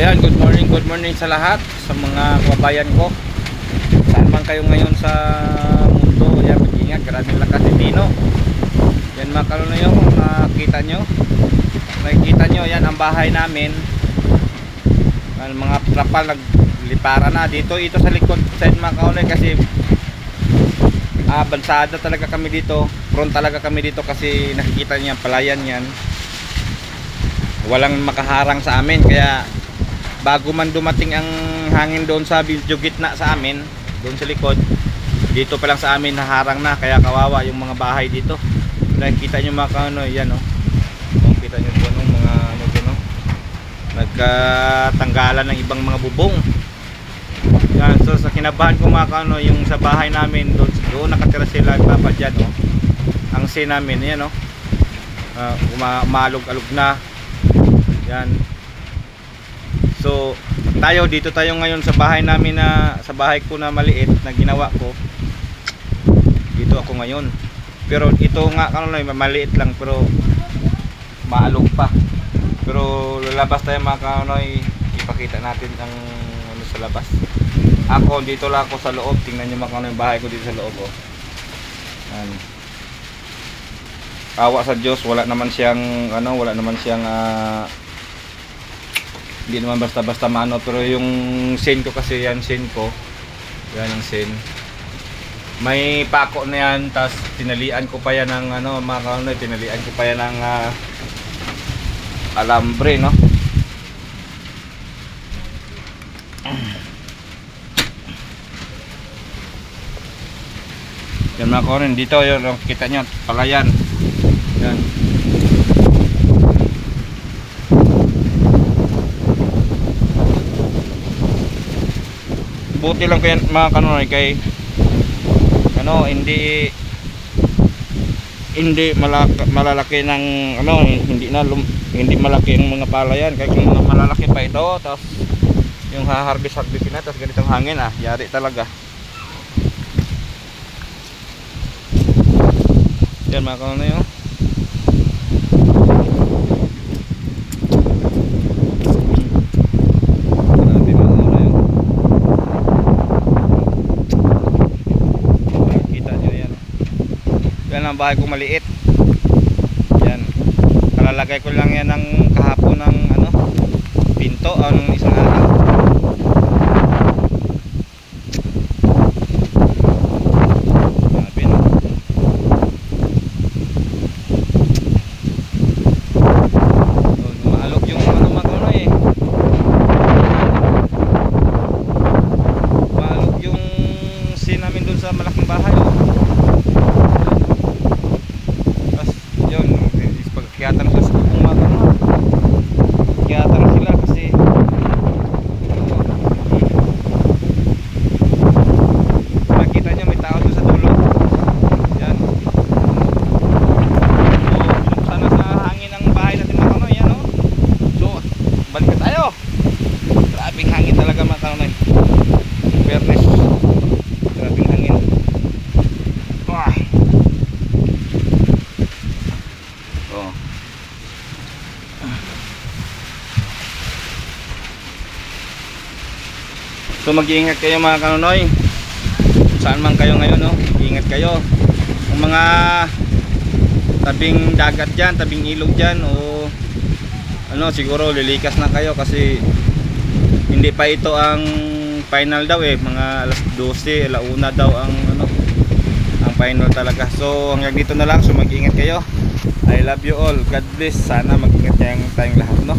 ayan, good morning, good morning sa lahat sa mga kababayan ko. Saan man kayo ngayon sa mundo, ayan, mag-ingat, grabe lakas ni Dino. Yan mga kaluna yung makita nyo. Nakikita nyo, yan ang bahay namin. Ang mga trapal naglipara na dito, ito sa likod side mga kaulay kasi ah, bansada talaga kami dito. Front talaga kami dito kasi nakikita yung palayan yan walang makaharang sa amin kaya bago man dumating ang hangin doon sa video gitna sa amin doon sa likod dito pa lang sa amin naharang na kaya kawawa yung mga bahay dito. Nakikita nyo mga ano yan oh oh kita nyo doon yung mga ano doon oh nagkatanggalan ng ibang mga bubong. Yan so sa kinabahan ko mga ano yung sa bahay namin doon, doon nakatira sila papa dyan oh ang sin namin yan oh uh, umalog-alog na. Yan. So, tayo dito tayo ngayon sa bahay namin na sa bahay ko na maliit na ginawa ko. Dito ako ngayon. Pero ito nga ano na maliit lang pero maalog pa. Pero lalabas tayo mga kanoy, ipakita natin ang ano sa labas. Ako dito lang ako sa loob. Tingnan niyo mga kanoy bahay ko dito sa loob oh. Yan. Awa sa Diyos, wala naman siyang ano, wala naman siyang ah, hindi naman basta-basta maano pero yung sin ko kasi yan sin ko. Yan ang sin may pako na yan tas tinalian ko pa yan ng ano mga kaunoy tinalian ko pa yan ng ah, alambre no? Yan mga kaunoy dito yun kita nyo palayan. Yan buti lang kaya mga kanonoy kay ano hindi hindi malaki, malalaki ng ano hindi na lum, hindi malaki ang mga palayan kaya kung malalaki pa ito tapos yung haharbis harbisin na tapos ganitong hangin ah yari talaga. Yan mga kanonoy oh Grabe, mga kanonoy, oh. Kita nyo yan. Ang bahay ko maliit. Yan. Kalalagay ko lang yan ng kahapon ng ano, pinto o ng isang araw. Grabe no. Oh, Maalog yung ano mga kunoy eh. Maalog yung scene namin dun sa malaking bahay. Oh. Tapos yun, pagkiyatan sila sa bubong mga kanon. Kiyatan sila kasi Nakita nyo may tao dun sa dulo. Yan. So, sana sa hangin ang bahay natin mga kanoy. Yan oh. So, balik na tayo. Grabing hangin talaga mga kanoy. Fairness. Grabing hangin. Ah. Oh. So mag-iingat kayo mga kanonoy. Saan man kayo ngayon, no? Ingat kayo. Ang mga tabing dagat diyan, tabing ilog diyan o ano, siguro lilikas na kayo kasi hindi pa ito ang final daw eh, mga alas 12, alauna daw ang ano, ang final talaga. So hanggang dito na lang, so mag-ingat kayo. I love you all. God bless. Sana mag-ingat tayong, tayong lahat, no?